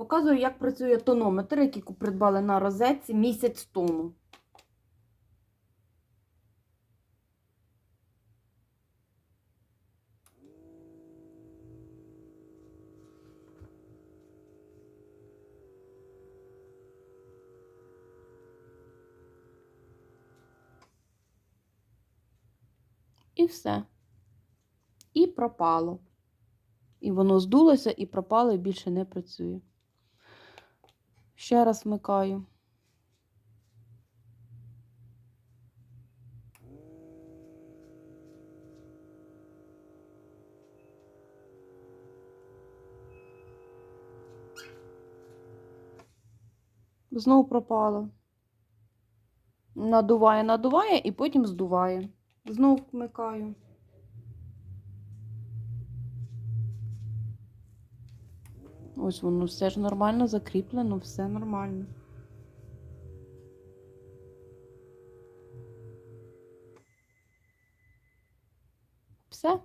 Показую, як працює тонометр, який придбали на розетці місяць тому. І все. І пропало. І воно здулося, і пропало, і більше не працює. Ще раз вмикаю. Знову пропало. Надуває, надуває і потім здуває. Знову вмикаю. Ось воно все ж нормально закріплено, все нормально. Все.